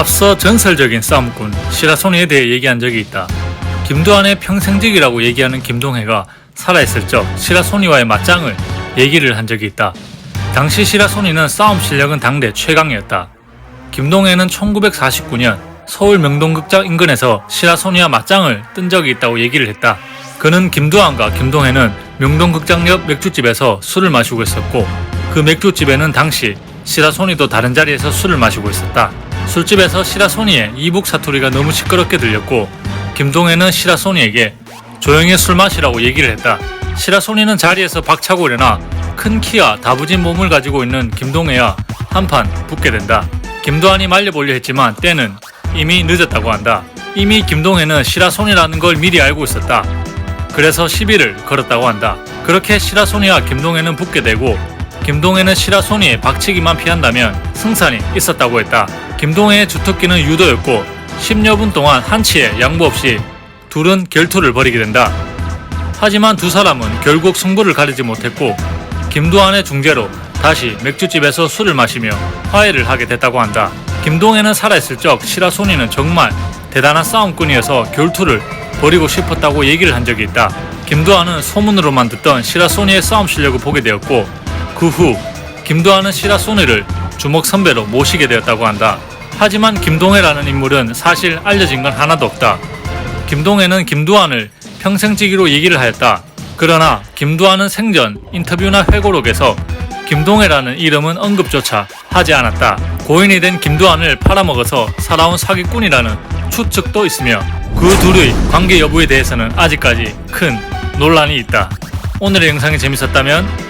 앞서 전설적인 싸움꾼 시라소니에 대해 얘기한 적이 있다. 김두한의 평생직이라고 얘기하는 김동해가 살아있을 적 시라소니와의 맞짱을 얘기를 한 적이 있다. 당시 시라소니는 싸움 실력은 당대 최강이었다. 김동해는 1949년 서울 명동극장 인근에서 시라소니와 맞짱을 뜬 적이 있다고 얘기를 했다. 그는 김두한과 김동해는 명동극장 옆 맥주집에서 술을 마시고 있었고 그 맥주집에는 당시 시라소니도 다른 자리에서 술을 마시고 있었다. 술집에서 시라소니의 이북 사투리가 너무 시끄럽게 들렸고 김동해는 시라소니에게 조용히 술 마시라고 얘기를 했다. 시라소니는 자리에서 박차고 일어나 큰 키와 다부진 몸을 가지고 있는 김동해와 한판 붙게 된다. 김도한이 말려보려 했지만 때는 이미 늦었다고 한다. 이미 김동해는 시라손이라는 걸 미리 알고 있었다. 그래서 시비를 걸었다고 한다. 그렇게 시라손이와 김동해는 붙게 되고 김동해는 시라 손이의 박치기만 피한다면 승산이 있었다고 했다. 김동해의 주특기는 유도였고 10여 분 동안 한치의 양보 없이 둘은 결투를 벌이게 된다. 하지만 두 사람은 결국 승부를 가리지 못했고 김두한의 중재로 다시 맥주집에서 술을 마시며 화해를 하게 됐다고 한다. 김동해는 살아있을 적 시라소니는 정말 대단한 싸움꾼이어서 결투를 벌이고 싶었다고 얘기를 한 적이 있다. 김두한은 소문으로만 듣던 시라 소니의 싸움 실력을 보게 되었고 그 후 김두한은 시라소니를 주먹 선배로 모시게 되었다고 한다. 하지만 김동해라는 인물은 사실 알려진 건 하나도 없다. 김동해는 김두한을 평생지기로 얘기를 하였다. 그러나 김두한은 생전 인터뷰나 회고록에서 김동해라는 이름은 언급조차 하지 않았다. 고인이 된 김두한을 팔아먹어서 살아온 사기꾼이라는 추측도 있으며 그 둘의 관계 여부에 대해서는 아직까지 큰 논란이 있다. 오늘의 영상이 재밌었다면